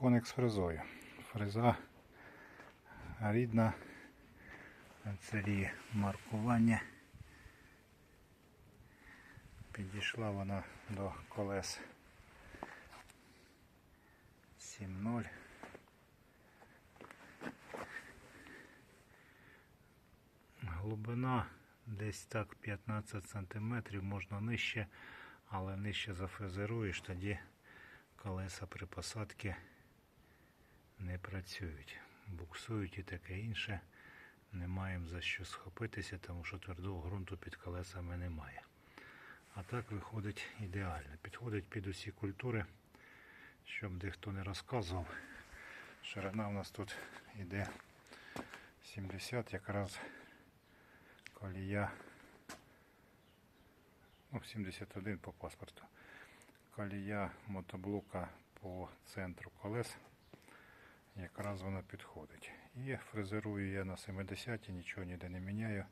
коник з фрезою. Фреза рідна. Це її маркування. Підійшла вона до колес 7.0. Глибина десь так 15 см, можна нижче, але нижче зафрезеруєш, тоді колеса при посадці не працюють. Буксують і таке інше. Не маємо за що схопитися, тому що твердого ґрунту під колесами немає. А так виходить ідеально. Підходить під усі культури, щоб дехто не розказував. Ширина у нас тут йде 70, якраз колія ну, 71 по паспорту. Колія мотоблока по центру колес. Якраз вона підходить. І фрезерую я на 70, нічого ніде не міняю.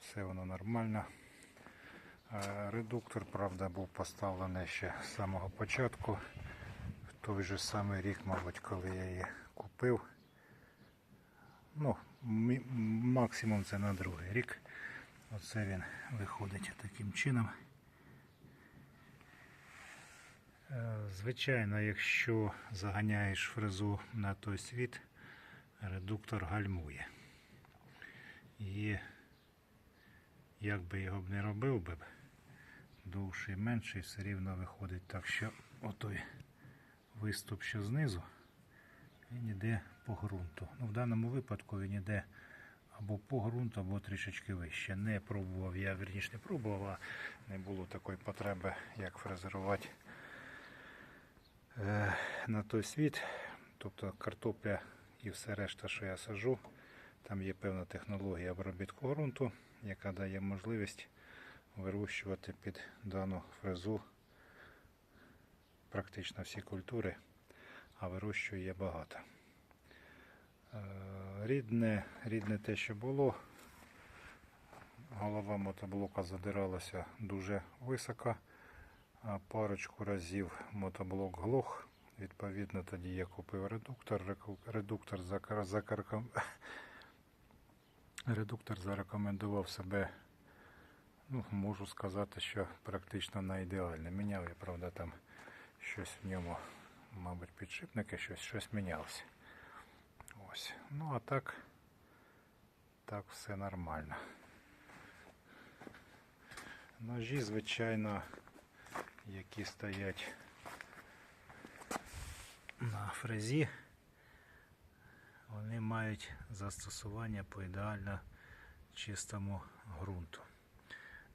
Все воно нормально. Редуктор, правда, був поставлений ще з самого початку. В той же самий рік, мабуть, коли я її купив. Ну, максимум це на другий рік. Оце він виходить таким чином. Звичайно, якщо заганяєш фрезу на той світ, редуктор гальмує. І як би його б не робив би, довший менший все рівно виходить так, що отой виступ, що знизу, він іде по ґрунту. Ну, в даному випадку він іде або по ґрунту, або трішечки вище. Не пробував, я вірніше не пробував, а не було такої потреби, як фрезерувати на той світ. Тобто картопля і все решта, що я сажу, там є певна технологія обробітку ґрунту, яка дає можливість вирощувати під дану фрезу практично всі культури, а вирощую я багато. Е, Рідне, рідне те, що було. Голова мотоблока задиралася дуже високо. Парочку разів мотоблок глох. Відповідно, тоді я купив редуктор. Редуктор, закар- закарком- редуктор зарекомендував себе, ну, можу сказати, що практично на ідеальне. Міняв я, правда, там щось в ньому, мабуть, підшипники, щось, щось мінялося. Ось. Ну а так, так все нормально. Ножі, звичайно, які стоять на фрезі, вони мають застосування по ідеально чистому ґрунту.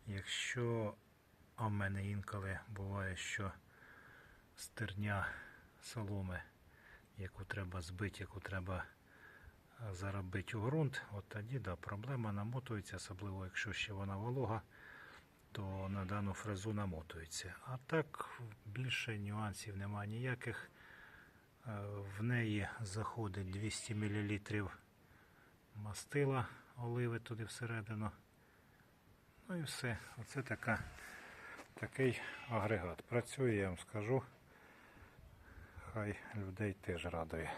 Якщо, а в мене інколи буває, що стерня соломи, яку треба збити, яку треба е, заробити у ґрунт, от тоді да, проблема намотується, особливо якщо ще вона волога, то на дану фрезу намотується. А так більше нюансів немає ніяких. Е, В неї заходить 200 мл мастила оливи туди всередину. Ну і все. Оце така, такий агрегат. Працює, я вам скажу. Хай людей теж радує.